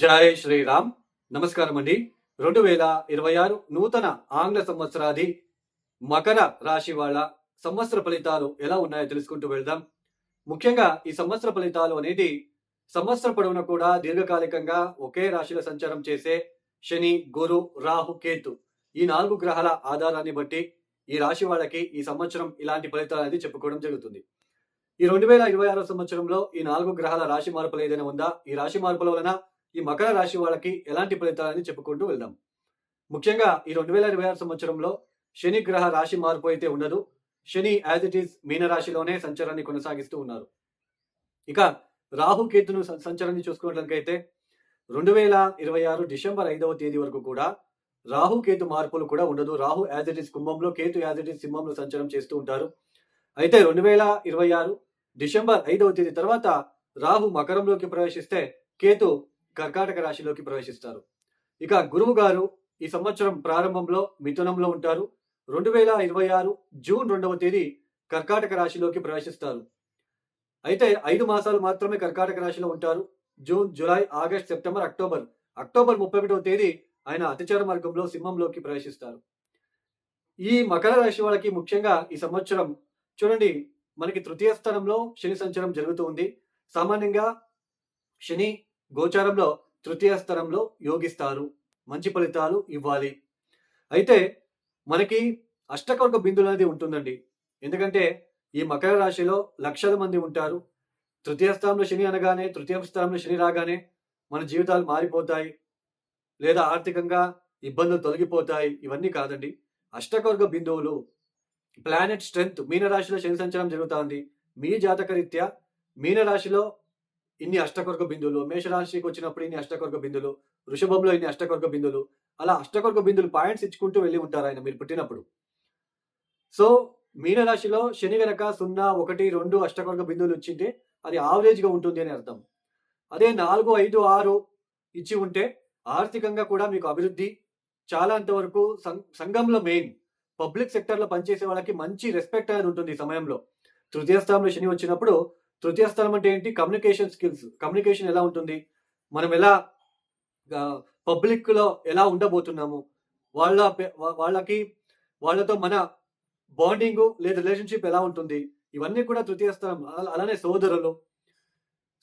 జయ శ్రీరామ్. నమస్కారం అండి. రెండు వేల ఇరవై ఆరు నూతన ఆంగ్ల సంవత్సరాది మకర రాశి వాళ్ళ సంవత్సర ఫలితాలు ఎలా ఉన్నాయో తెలుసుకుంటూ వెళ్దాం. ముఖ్యంగా ఈ సంవత్సర ఫలితాలు అనేది సంవత్సర పొడవున కూడా దీర్ఘకాలికంగా ఒకే రాశిలో సంచారం చేసే శని గురు రాహు కేతు ఈ నాలుగు గ్రహాల ఆధారాన్ని బట్టి ఈ రాశి వాళ్ళకి ఈ సంవత్సరం ఇలాంటి ఫలితాలు అనేది చెప్పుకోవడం జరుగుతుంది. ఈ రెండు వేల ఇరవై ఆరో సంవత్సరంలో ఈ నాలుగు గ్రహాల రాశి మార్పులు ఏదైనా ఉందా? ఈ రాశి మార్పుల వలన ఈ మకర రాశి వాళ్ళకి ఎలాంటి ఫలితాలని చెప్పుకుంటూ వెళ్దాం. ముఖ్యంగా ఈ రెండు వేల ఇరవై ఆరు సంవత్సరంలో శని గ్రహ రాశి మార్పు అయితే ఉండదు. శని యాజ్ ఇట్ ఈస్ మీన రాశిలోనే సంచారాన్ని కొనసాగిస్తూ ఉన్నారు. ఇక రాహు కేతును సంచారాన్ని చూసుకున్నట్లయితే రెండు వేల ఇరవై ఆరు డిసెంబర్ ఐదవ తేదీ వరకు కూడా రాహు కేతు మార్పులు కూడా ఉండదు. రాహు యాజ్ ఇట్ ఈస్ కుంభంలో కేతు యాజ్ ఇట్ ఈస్ సింహంలో సంచారం చేస్తూ ఉంటారు. అయితే రెండు వేల ఇరవై ఆరు డిసెంబర్ ఐదవ తేదీ తర్వాత రాహు మకరంలోకి ప్రవేశిస్తే కేతు కర్కాటక రాశిలోకి ప్రవేశిస్తారు. ఇక గురువు గారు ఈ సంవత్సరం ప్రారంభంలో మిథునంలో ఉంటారు. రెండు వేల ఇరవై ఆరు జూన్ రెండవ తేదీ కర్కాటక రాశిలోకి ప్రవేశిస్తారు. అయితే ఐదు మాసాలు మాత్రమే కర్కాటక రాశిలో ఉంటారు. June July August September October. October ముప్పై ఒకటవ తేదీ ఆయన అతిచార మార్గంలో సింహంలోకి ప్రవేశిస్తారు. ఈ మకర రాశి వాళ్ళకి ముఖ్యంగా ఈ సంవత్సరం చూడండి మనకి తృతీయ స్థానంలో శని సంచారం జరుగుతూ ఉంది. సామాన్యంగా శని గోచారంలో తృతీయ స్థలంలో యోగిస్తారు. మంచి ఫలితాలు ఇవ్వాలి. అయితే మనకి అష్టకర్గ బిందులు అనేది ఉంటుందండి. ఎందుకంటే ఈ మకర రాశిలో లక్షల మంది ఉంటారు. తృతీయ స్థానంలో శని అనగానే తృతీయ స్థానంలో శని రాగానే మన జీవితాలు మారిపోతాయి. లేదా ఆర్థికంగా ఇబ్బందులు తొలగిపోతాయి. ఇవన్నీ కాదండి. అష్టకర్గ బిందువులు ప్లానెట్ స్ట్రెంగ్త్ మీనరాశిలో శని సంచారం జరుగుతుంది. మీ జాతకరీత్యా మీనరాశిలో ఇన్ని అష్టకొర్గ బిందువులు మేషరాశికి వచ్చినప్పుడు ఇన్ని అష్టకొర్గ బిందులు వృషభంలో ఇన్ని అష్టకొర్గ బిందులు అలా అష్టకొర్గ బిందులు పాయింట్స్ ఇచ్చుకుంటూ వెళ్ళి ఉంటారు ఆయన మీరు పుట్టినప్పుడు. సో మీనరాశిలో శని గనక సున్నా ఒకటి రెండు అష్టకొర్గ బిందువులు ఇచ్చింటే అది ఆవరేజ్గా ఉంటుంది అని అర్థం. అదే నాలుగు ఐదు ఆరు ఇచ్చి ఉంటే ఆర్థికంగా కూడా మీకు అభివృద్ధి చాలా అంతవరకు సంఘంలో మెయిన్ పబ్లిక్ సెక్టర్లో పనిచేసే వాళ్ళకి మంచి రెస్పెక్ట్ అనేది ఉంటుంది ఈ సమయంలో. తృతీయ స్థానంలో శని వచ్చినప్పుడు తృతీయ స్థలం అంటే ఏంటి? కమ్యూనికేషన్ స్కిల్స్ కమ్యూనికేషన్ ఎలా ఉంటుంది? మనం ఎలా పబ్లిక్లో ఎలా ఉండబోతున్నాము? వాళ్ళ వాళ్ళకి వాళ్ళతో మన బాండింగ్ లేదా రిలేషన్షిప్ ఎలా ఉంటుంది? ఇవన్నీ కూడా తృతీయ స్థలం అలా- అలానే సోదరులు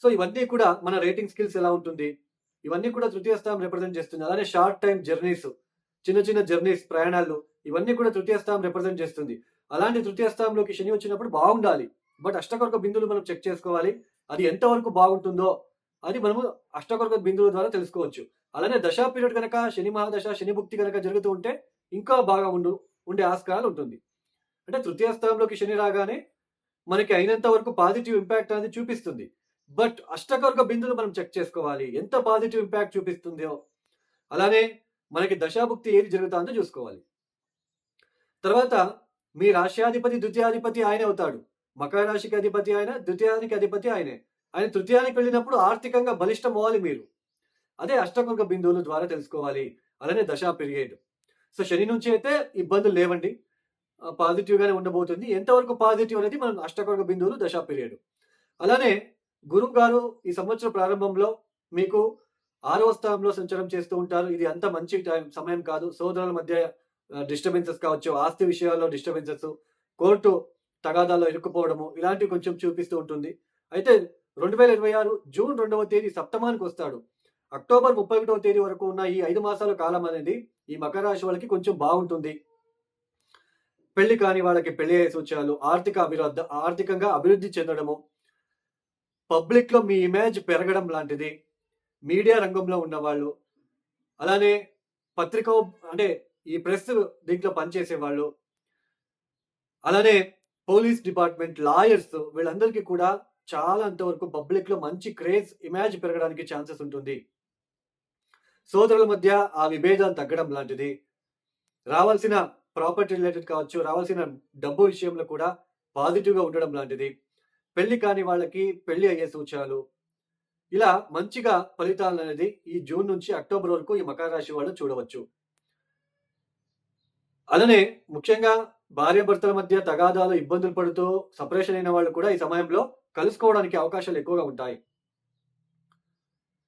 సో ఇవన్నీ కూడా మన రేటింగ్ స్కిల్స్ ఎలా ఉంటుంది? ఇవన్నీ కూడా తృతీయ స్థానం రిప్రజెంట్ చేస్తుంది. అలానే షార్ట్ టైం జర్నీస్ చిన్న చిన్న జర్నీస్ ప్రయాణాలు ఇవన్నీ కూడా తృతీయ స్థానం రిప్రజెంట్ చేస్తుంది. అలాంటి తృతీయ స్థానంలోకి శని వచ్చినప్పుడు బాగుండాలి. బట్ అష్టకొరక బిందువులు మనం చెక్ చేసుకోవాలి. అది ఎంతవరకు బాగుంటుందో అది మనము అష్టకొరక బిందువుల ద్వారా తెలుసుకోవచ్చు. అలానే దశా పీరియడ్ కనుక శని మహాదశ శని భుక్తి కనుక జరుగుతూ ఉంటే ఇంకా బాగా ఉండు ఉండే ఆస్కారాలు ఉంటుంది. అంటే తృతీయ స్థానంలోకి శని రాగానే మనకి అయినంత వరకు పాజిటివ్ ఇంపాక్ట్ అనేది చూపిస్తుంది. బట్ అష్టకొరక బిందులు మనం చెక్ చేసుకోవాలి. ఎంత పాజిటివ్ ఇంపాక్ట్ చూపిస్తుందో. అలానే మనకి దశాభుక్తి ఏది జరుగుతుందో చూసుకోవాలి. తర్వాత మీ రాష్ట్రాధిపతి ద్వితీయాధిపతి ఆయన అవుతాడు. మకర రాశికి అధిపతి ఆయన ద్వితీయానికి అధిపతి ఆయనే. ఆయన తృతీయానికి వెళ్ళినప్పుడు ఆర్థికంగా బలిష్టం అవ్వాలి మీరు. అదే అష్టకుంక బిందువుల ద్వారా తెలుసుకోవాలి. అలానే దశా పీరియడ్ సో శని నుంచి అయితే ఇబ్బందులు లేవండి. పాజిటివ్గానే ఉండబోతుంది. ఎంతవరకు పాజిటివ్ అనేది మనం అష్టకొరక బిందువులు దశా పీరియడ్ అలానే గురువు గారు ఈ సంవత్సరం ప్రారంభంలో మీకు ఆరవ స్థానంలో సంచారం చేస్తూ ఉంటారు. ఇది అంత మంచి టైం సమయం కాదు. సోదరుల మధ్య డిస్టర్బెన్సెస్ కావచ్చు ఆస్తి విషయాల్లో డిస్టర్బెన్సెస్ కోర్టు తగాదాల్లో ఇరుక్కుపోవడము ఇలాంటివి కొంచెం చూపిస్తూ ఉంటుంది. అయితే రెండు వేల ఇరవై ఆరు జూన్ రెండవ తేదీ సప్తమానికి వస్తాడు. అక్టోబర్ ముప్పై ఒకటవ తేదీ వరకు ఉన్న ఈ ఐదు మాసాల కాలం అనేది ఈ మకర రాశి వాళ్ళకి కొంచెం బాగుంటుంది. పెళ్ళి కాని వాళ్ళకి పెళ్ళి అయ్యే సూచనలు ఆర్థిక అభివృద్ధి ఆర్థికంగా అభివృద్ధి చెందడము పబ్లిక్లో మీ ఇమేజ్ పెరగడం లాంటిది మీడియా రంగంలో ఉన్నవాళ్ళు అలానే పత్రిక అంటే ఈ ప్రెస్ దీంట్లో పనిచేసే వాళ్ళు అలానే పోలీస్ డిపార్ట్మెంట్ లాయర్స్ వీళ్ళందరికీ కూడా చాలా అంతవరకు పబ్లిక్లో మంచి క్రేజ్ ఇమేజ్ పెరగడానికి ఛాన్సెస్ ఉంటుంది. సోదరుల మధ్య ఆ విభేదాలు తగ్గడం లాంటిది. రావాల్సిన ప్రాపర్టీ రిలేటెడ్ కావచ్చు రావాల్సిన డబ్బు విషయంలో కూడా పాజిటివ్గా ఉండడం లాంటిది. పెళ్ళి కాని వాళ్ళకి పెళ్ళి అయ్యే సూచనలు. ఇలా మంచిగా ఫలితాలు అనేది ఈ జూన్ నుంచి అక్టోబర్ వరకు ఈ మకర రాశి వాళ్ళు చూడవచ్చు. అలానే ముఖ్యంగా భార్యాభర్తల మధ్య తగాదాలు ఇబ్బందులు పడుతూ సపరేషన్ అయిన వాళ్ళు కూడా ఈ సమయంలో కలుసుకోవడానికి అవకాశాలు ఎక్కువగా ఉంటాయి.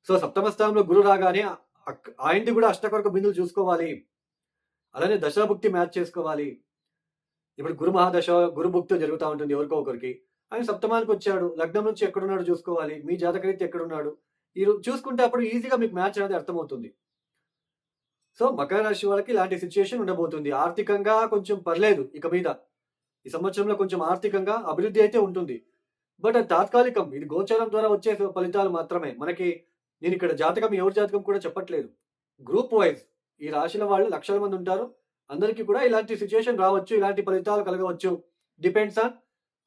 సో సప్తమ స్థానంలో గురు రాగానే అక్- ఆయనది కూడా అష్టకొరక బిందులు చూసుకోవాలి. అలానే దశాభుక్తి మ్యాచ్ చేసుకోవాలి. ఇప్పుడు గురు మహాదశ గురు భుక్తి జరుగుతూ ఉంటుంది ఎవరికో ఒకరికి. ఆయన సప్తమానికి వచ్చాడు లగ్నం నుంచి ఎక్కడున్నాడు చూసుకోవాలి మీ జాతకరీతి ఎక్కడున్నాడు? ఈ చూసుకుంటే అప్పుడు ఈజీగా మీకు మ్యాచ్ అనేది అర్థమవుతుంది. సో మకర రాశి వాళ్ళకి ఇలాంటి సిచ్యుయేషన్ ఉండబోతుంది. ఆర్థికంగా కొంచెం పర్లేదు ఇక మీద. ఈ సంవత్సరంలో కొంచెం ఆర్థికంగా అభివృద్ధి అయితే ఉంటుంది. బట్ అది తాత్కాలికం. ఇది గోచారం ద్వారా వచ్చే ఫలితాలు మాత్రమే. మనకి నేను ఇక్కడ జాతకం ఎవరి జాతకం కూడా చెప్పట్లేదు. గ్రూప్ వైజ్ ఈ రాశిల వాళ్ళు లక్షల మంది ఉంటారు. అందరికీ కూడా ఇలాంటి సిచ్యుయేషన్ రావచ్చు ఇలాంటి ఫలితాలు కలగవచ్చు. డిపెండ్స్ ఆన్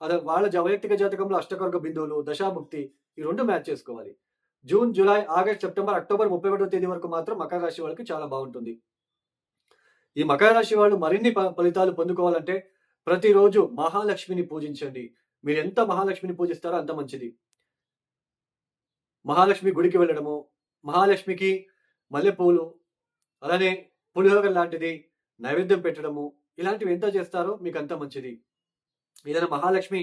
అదే వాళ్ళ వైయక్తిక జాతకంలో అష్టకర్గ బిందువులు దశాభుక్తి ఈ రెండు మ్యాచ్ చేసుకోవాలి. June July August September October ముప్పై ఒకటో తేదీ వరకు మాత్రం మకర రాశి వాళ్ళకి చాలా బాగుంటుంది. ఈ మకర రాశి వాళ్ళు మరిన్ని ఫలితాలు పొందుకోవాలంటే ప్రతిరోజు మహాలక్ష్మిని పూజించండి. మీరు ఎంత మహాలక్ష్మిని పూజిస్తారో అంత మంచిది. మహాలక్ష్మి గుడికి వెళ్ళడము మహాలక్ష్మికి మల్లెపూలు అలానే పులిహోర లాంటిది నైవేద్యం పెట్టడము ఇలాంటివి ఎంత చేస్తారో మీకు అంత మంచిది. ఏదైనా మహాలక్ష్మి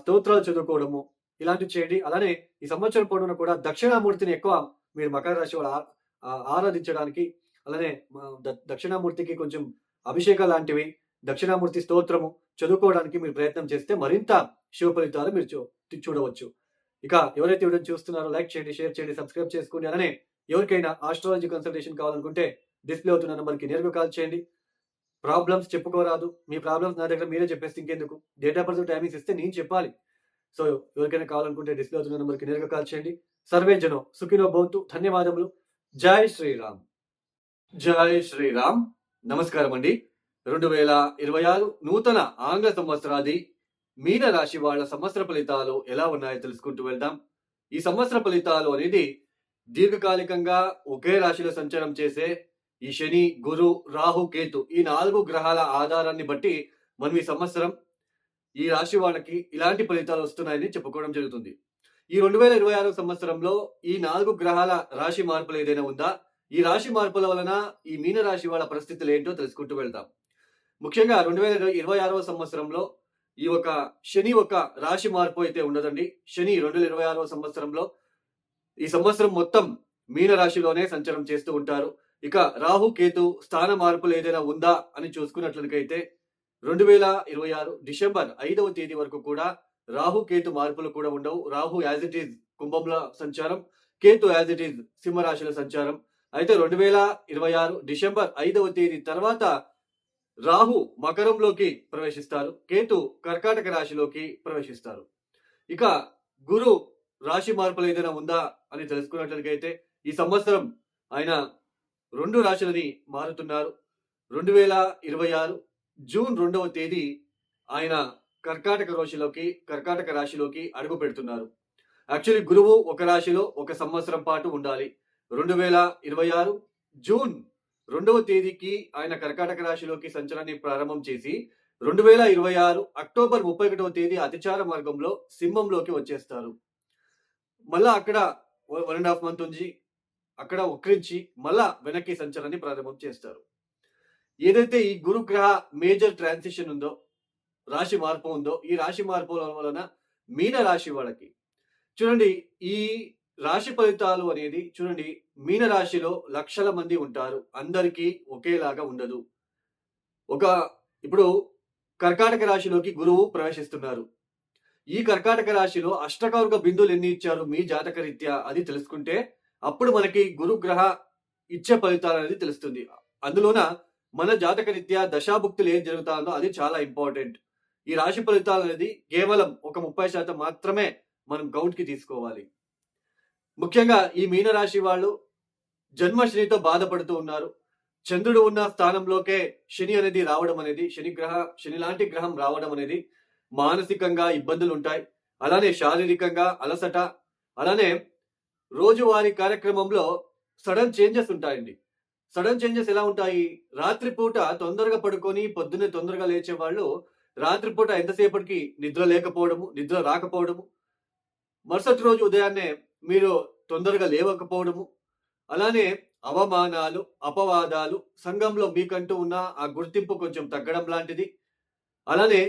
స్తోత్రాలు చదువుకోవడము ఇలాంటివి చేయండి. అలానే ఈ సంవత్సరం పొడవున కూడా దక్షిణామూర్తిని ఎక్కువ మీరు మకర రాశి వాళ్ళు ఆరాధించడానికి అలానే దక్షిణామూర్తికి కొంచెం అభిషేక లాంటివి దక్షిణామూర్తి స్తోత్రము చదువుకోవడానికి మీరు ప్రయత్నం చేస్తే మరింత శివ ఫలితాలు మీరు చూ- చూడవచ్చు. ఇక ఎవరైతే వీడియో చూస్తున్నారో లైక్ చేయండి షేర్ చేయండి సబ్స్క్రైబ్ చేసుకోండి. అలానే ఎవరికైనా ఆస్ట్రాలజీ కన్సల్టేషన్ కావాలనుకుంటే డిస్ప్లే అవుతున్న నెంబర్కి నేరుగా కాల్ చేయండి. ప్రాబ్లమ్స్ చెప్పుకోరాదు. మీ ప్రాబ్లమ్స్ నా దగ్గర మీరే చెప్పేస్తే ఇంకెందుకు? డేట్ ఆఫ్ బర్త్ టైమింగ్స్ ఇస్తే నేను చెప్పాలి. సో ఎవరికైనా కావాలనుకుంటే డిస్ప్లే అవుతున్న నెంబర్కి నేరుగా కాల్ చేయండి. సర్వే జనో సుఖినో భవంతు. ధన్యవాదములు. జై శ్రీరామ్. జై శ్రీరామ్. నమస్కారం అండి. రెండు వేల ఇరవై ఆరు నూతన ఆంగ్ల సంవత్సరాది మీన రాశి వాళ్ళ సంవత్సర ఫలితాలు ఎలా ఉన్నాయో తెలుసుకుంటూ వెళ్దాం. ఈ సంవత్సర ఫలితాలు అనేది దీర్ఘకాలికంగా ఒకే రాశిలో సంచారం చేసే ఈ శని గురు రాహు కేతు ఈ నాలుగు గ్రహాల ఆధారాన్ని బట్టి మనం ఈ సంవత్సరం ఈ రాశి వాళ్ళకి ఇలాంటి ఫలితాలు వస్తున్నాయని చెప్పుకోవడం జరుగుతుంది. ఈ రెండు వేల ఇరవై ఆరు సంవత్సరంలో ఈ నాలుగు గ్రహాల రాశి మార్పులు ఏదైనా ఉందా? ఈ రాశి మార్పుల వలన ఈ మీన రాశి వాళ్ళ పరిస్థితులు ఏంటో తెలుసుకుంటూ వెళ్దాం. ముఖ్యంగా రెండు వేల ఇరవై ఆరవ సంవత్సరంలో ఈ ఒక శని ఒక రాశి మార్పు అయితే ఉండదండి. శని రెండు వేల ఇరవై ఆరవ సంవత్సరంలో ఈ సంవత్సరం మొత్తం మీన రాశిలోనే సంచారం చేస్తూ ఉంటారు. ఇక రాహు కేతు స్థాన మార్పులు ఏదైనా ఉందా అని చూసుకున్నట్లయితే రెండు వేల ఇరవై ఆరు డిసెంబర్ ఐదవ తేదీ వరకు కూడా రాహు కేతు మార్పులు కూడా ఉండవు. రాహు యాజ్ ఇట్ ఈజ్ కుంభంలో సంచారం కేతు యాజ్ ఇట్ ఈజ్ సింహరాశుల సంచారం. అయితే రెండు వేల ఇరవై ఆరు డిసెంబర్ ఐదవ తేదీ తర్వాత రాహు మకరంలోకి ప్రవేశిస్తారు. కేతు కర్కాటక రాశిలోకి ప్రవేశిస్తారు. ఇక గురు రాశి మార్పులు ఏదైనా ఉందా అని తెలుసుకున్నట్లయితే ఈ సంవత్సరం ఆయన రెండు రాశులని మారుతున్నారు. రెండు వేల ఇరవై ఆరు జూన్ రెండవ తేదీ ఆయన కర్కాటక రాశిలోకి కర్కాటక రాశిలోకి అడుగు పెడుతున్నారు. యాక్చువల్లీ గురువు ఒక రాశిలో ఒక సంవత్సరం పాటు ఉండాలి. రెండు వేల ఇరవై ఆరు జూన్ రెండవ తేదీకి ఆయన కర్కాటక రాశిలోకి సంచలనాన్ని ప్రారంభం చేసి రెండు వేల ఇరవై ఆరు అక్టోబర్ ముప్పై ఒకటవ తేదీ అతిచార మార్గంలో సింహంలోకి వచ్చేస్తారు. మళ్ళా అక్కడ వన్ అండ్ హాఫ్ మంత్ ఉంచి అక్కడ ఉక్రించి మళ్ళా వెనక్కి సంచలనాన్ని ప్రారంభం చేస్తారు. ఏదైతే ఈ గురుగ్రహ మేజర్ ట్రాన్సిషన్ ఉందో రాశి మార్పు ఉందో ఈ రాశి మార్పు వలన మీన రాశి వాళ్ళకి చూడండి ఈ రాశి ఫలితాలు అనేది చూడండి మీన రాశిలో లక్షల మంది ఉంటారు. అందరికీ ఒకేలాగా ఉండదు. ఒక ఇప్పుడు కర్కాటక రాశిలోకి గురువు ప్రవేశిస్తున్నారు. ఈ కర్కాటక రాశిలో అష్టకవర్గ బిందువులు ఎన్ని ఇచ్చారు? మీ జాతక రీత్యా అది తెలుసుకుంటే అప్పుడు మనకి గురుగ్రహ ఇచ్చే ఫలితాలు అనేది తెలుస్తుంది. అందులోన మన జాతక రీత్యా దశాభుక్తులు ఏం జరుగుతుందో అది చాలా ఇంపార్టెంట్. ఈ రాశి ఫలితాలు అనేది కేవలం ఒక ముప్పై శాతం మాత్రమే మనం కౌంట్కి తీసుకోవాలి. ముఖ్యంగా ఈ మీన రాశి వాళ్ళు జన్మ శనితో బాధపడుతూ ఉన్నారు. చంద్రుడు ఉన్న స్థానంలోకే శని అనేది రావడం అనేది శని గ్రహ శని లాంటి గ్రహం రావడం అనేది మానసికంగా ఇబ్బందులు ఉంటాయి. అలానే శారీరకంగా అలసట అలానే రోజువారీ కార్యక్రమంలో సడన్ చేంజెస్ ఉంటాయండి. సడన్ చేంజెస్ ఎలా ఉంటాయి? రాత్రిపూట తొందరగా పడుకొని పొద్దున్నే తొందరగా లేచే వాళ్ళు రాత్రిపూట ఎంతసేపటికి నిద్ర లేకపోవడము నిద్ర రాకపోవడము? మరుసటి రోజు ఉదయాన్నే మీరు తొందరగా లేవకపోవడము? అలానే అవమానాలు అపవాదాలు సంఘంలో మీకంటూ ఉన్న ఆ గుర్తింపు కొంచెం తగ్గడం లాంటిది. అలానే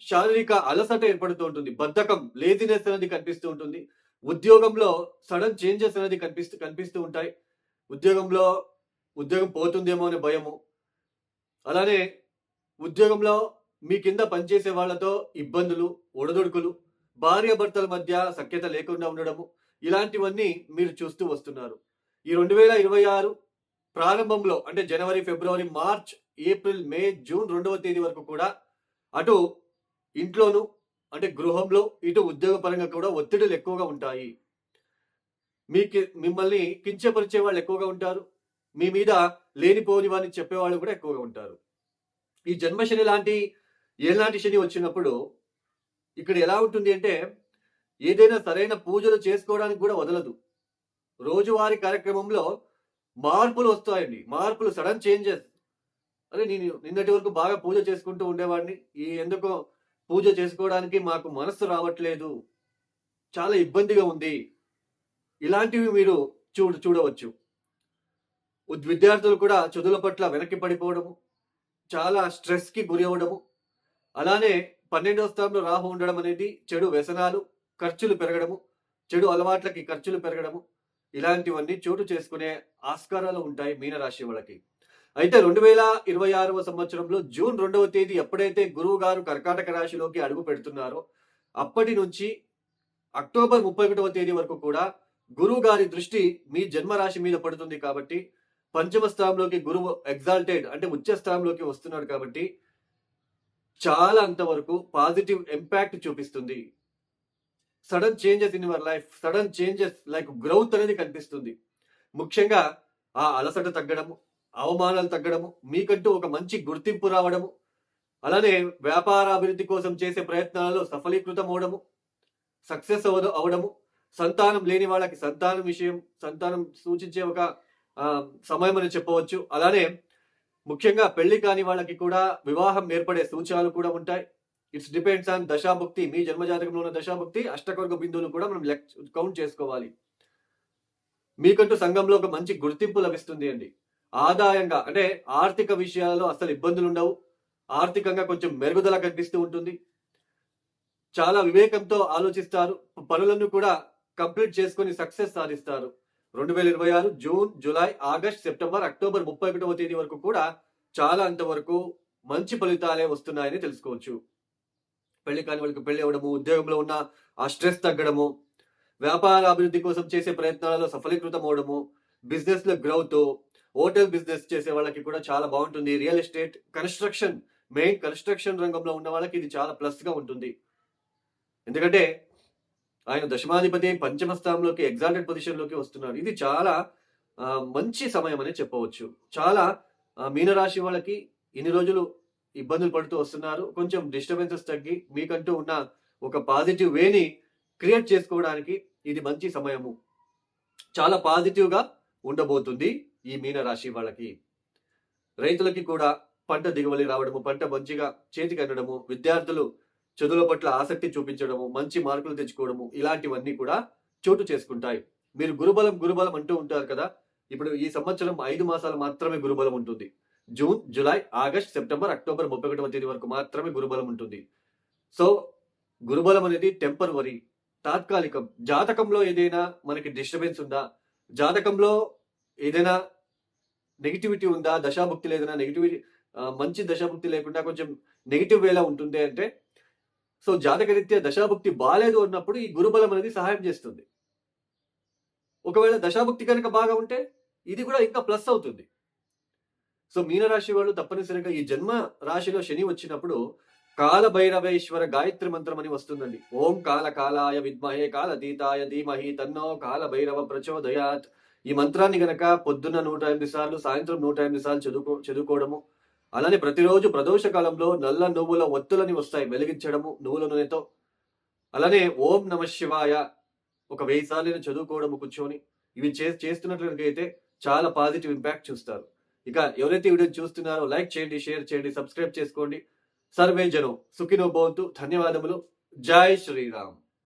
శారీరక అలసట ఏర్పడుతూ ఉంటుంది. బద్ధకం లేజినెస్ అనేది కనిపిస్తూ ఉంటుంది. ఉద్యోగంలో సడన్ చేంజెస్ అనేది కనిపిస్తూ కనిపిస్తూ ఉంటాయి. ఉద్యోగంలో ఉద్యోగం పోతుందేమో అనే భయము. అలానే ఉద్యోగంలో మీ కింద పనిచేసే వాళ్ళతో ఇబ్బందులు ఒడదొడుకులు భార్యాభర్తల మధ్య సఖ్యత లేకుండా ఉండడము ఇలాంటివన్నీ మీరు చూస్తూ వస్తున్నారు. ఈ రెండు వేల ఇరవై ఆరు ప్రారంభంలో అంటే జనవరి ఫిబ్రవరి మార్చ్ ఏప్రిల్ మే జూన్ రెండవ తేదీ వరకు కూడా అటు ఇంట్లోనూ అంటే గృహంలో ఇటు ఉద్యోగపరంగా కూడా ఒత్తిడులు ఎక్కువగా ఉంటాయి. మీకు మిమ్మల్ని కించపరిచే వాళ్ళు ఎక్కువగా ఉంటారు. మీ మీద లేనిపోనివని చెప్పేవాళ్ళు కూడా ఎక్కువగా ఉంటారు. ఈ జన్మశని లాంటి ఏలాంటి శని వచ్చినప్పుడు ఇక్కడ ఎలా ఉంటుంది అంటే ఏదైనా సరైన పూజలు చేసుకోవడానికి కూడా వదలదు. రోజువారీ కార్యక్రమంలో మార్పులు వస్తాయండి. మార్పులు సడన్ చేంజెస్. అరే నేను నిన్నటి వరకు బాగా పూజ చేసుకుంటూ ఉండేవాడిని. ఈ ఎందుకో పూజ చేసుకోవడానికి మాకు మనస్సు రావట్లేదు. చాలా ఇబ్బందిగా ఉంది. ఇలాంటివి మీరు చూ చూడవచ్చు. విద్యార్థులు కూడా చదువుల పట్ల వెనక్కి పడిపోవడము చాలా స్ట్రెస్కి గురి అవ్వడము అలానే పన్నెండవ స్థానంలో రాహు ఉండడం అనేది చెడు వ్యసనాలు ఖర్చులు పెరగడము చెడు అలవాట్లకి ఖర్చులు పెరగడము ఇలాంటివన్నీ చోటు చేసుకునే ఆస్కారాలు ఉంటాయి మీనరాశి వాళ్ళకి. అయితే రెండు వేల ఇరవై ఆరవ సంవత్సరంలో జూన్ రెండవ తేదీ ఎప్పుడైతే గురువు గారు కర్కాటక రాశిలోకి అడుగు పెడుతున్నారో అప్పటి నుంచి అక్టోబర్ ముప్పై ఒకటవ తేదీ వరకు కూడా గురువు గారి దృష్టి మీ జన్మరాశి మీద పడుతుంది కాబట్టి పంచమ స్థానంలోకి గురువు ఎగ్జాల్టెడ్ అంటే ఉచ్చ స్థానంలోకి వస్తున్నాడు కాబట్టి చాలా అంతవరకు పాజిటివ్ ఇంపాక్ట్ చూపిస్తుంది. Sudden changes in your life sudden changes like growth అనేది కనిపిస్తుంది. ముఖ్యంగా ఆ అలసట తగ్గడము అవమానాలు తగ్గడము మీకంటూ ఒక మంచి గుర్తింపు రావడము అలానే వ్యాపార అభివృద్ధి కోసం చేసే ప్రయత్నాలలో సఫలీకృతం అవడము సక్సెస్ అవ అవడము సంతానం లేని వాళ్ళకి సంతానం విషయం సంతానం సూచించే ఒక సమయం అని చెప్పవచ్చు. అలానే ముఖ్యంగా పెళ్ళి కాని వాళ్ళకి కూడా వివాహం ఏర్పడే సూచనలు కూడా ఉంటాయి. ఇట్స్ డిపెండ్స్ ఆన్ దశాభుక్తి. మీ జన్మజాతకంలో ఉన్న దశాభుక్తి అష్టకొర్గ బిందువులు కూడా మనం లెక్ కౌంట్ చేసుకోవాలి. మీకంటూ సంఘంలో ఒక మంచి గుర్తింపు లభిస్తుంది అండి. ఆదాయంగా అంటే ఆర్థిక విషయాలలో అసలు ఇబ్బందులు ఉండవు. ఆర్థికంగా కొంచెం మెరుగుదల కనిపిస్తూ ఉంటుంది. చాలా వివేకంతో ఆలోచిస్తారు. పనులను కూడా కంప్లీట్ చేసుకొని సక్సెస్ సాధిస్తారు. రెండు వేల ఇరవై ఆరు June July August September October ముప్పై ఒకటవ తేదీ వరకు కూడా చాలా అంతవరకు మంచి ఫలితాలే వస్తున్నాయని తెలుసుకోవచ్చు. పెళ్ళి కాని వాళ్ళకి పెళ్ళి అవ్వడము ఉద్యోగంలో ఉన్న ఆ స్ట్రెస్ తగ్గడము వ్యాపార అభివృద్ధి కోసం చేసే ప్రయత్నాలలో సఫలీకృతం అవడము బిజినెస్లో గ్రోత్ హోటల్ బిజినెస్ చేసే వాళ్ళకి కూడా చాలా బాగుంటుంది. Real estate construction main construction రంగంలో ఉన్న వాళ్ళకి ఇది చాలా ప్లస్గా ఉంటుంది. ఎందుకంటే ఆయన దశమాధిపతి పంచమ స్థానంలోకి ఎగ్జాల్టెడ్ పొజిషన్లోకి వస్తున్నారు. ఇది చాలా మంచి సమయం అని చెప్పవచ్చు. చాలా మీనరాశి వాళ్ళకి ఇన్ని రోజులు ఇబ్బందులు పడుతూ వస్తున్నారు. కొంచెం డిస్టర్బెన్సెస్ తగ్గి మీకంటూ ఉన్న ఒక పాజిటివ్ వేని క్రియేట్ చేసుకోవడానికి ఇది మంచి సమయము. చాలా పాజిటివ్గా ఉండబోతుంది ఈ మీనరాశి వాళ్ళకి. రైతులకి కూడా పంట దిగుబడి రావడము పంట మంచిగా చేతికి అందడము విద్యార్థులు చదువుల పట్ల ఆసక్తి చూపించడము మంచి మార్కులు తెచ్చుకోవడము ఇలాంటివన్నీ కూడా చోటు చేసుకుంటాయి. మీరు గురుబలం గురుబలం అంటూ ఉంటారు కదా? ఇప్పుడు ఈ సంవత్సరం ఐదు మాసాలు మాత్రమే గురుబలం ఉంటుంది. June July August September October ముప్పై ఒకటవ తేదీ వరకు మాత్రమే గురుబలం ఉంటుంది. సో గురుబలం అనేది టెంపరవరీ తాత్కాలికం. జాతకంలో ఏదైనా మనకి డిస్టర్బెన్స్ ఉందా? జాతకంలో ఏదైనా నెగిటివిటీ ఉందా? దశాభుక్తి ఏదైనా నెగిటివిటీ మంచి దశాభుక్తి లేకుండా కొంచెం నెగిటివ్ వేలా ఉంటుంది అంటే సో జాతకరీత్యా దశాభుక్తి బాగాలేదు అన్నప్పుడు ఈ గురుబలం అనేది సహాయం చేస్తుంది. ఒకవేళ దశాభుక్తి కనుక బాగా ఉంటే ఇది కూడా ఇంకా ప్లస్ అవుతుంది. సో మీనరాశి వాళ్ళు తప్పనిసరిగా ఈ జన్మ రాశిలో శని వచ్చినప్పుడు కాల భైరవేశ్వర గాయత్రి మంత్రం అని వస్తుందండి. ఓం కాల కాలాయ విద్మహే కాలతీతాయ ధీమహి తన్నో కాల భైరవ ప్రచోదయాత్. ఈ మంత్రాన్ని గనక పొద్దున్న నూట ఎనిమిది సార్లు సాయంత్రం నూట ఎనిమిది సార్లు చదువుకో చదువుకోవడము అలానే ప్రతిరోజు ప్రదోష కాలంలో నల్ల నువ్వుల ఒత్తులని వస్తాయి వెలిగించడము నువ్వుల నూనెతో. అలానే ఓం నమ శివాయ ఒక వెయ్యి సార్లు చదువుకోవడము కూర్చొని ఇవి చే చేస్తున్నట్లయితే చాలా పాజిటివ్ ఇంపాక్ట్ చూస్తారు. ఇక ఎవరైతే వీడియో చూస్తున్నారో లైక్ చేయండి షేర్ చేయండి సబ్స్క్రైబ్ చేసుకోండి. సర్వే జనం సుఖినో భవంతు. ధన్యవాదములు. జై శ్రీరామ్.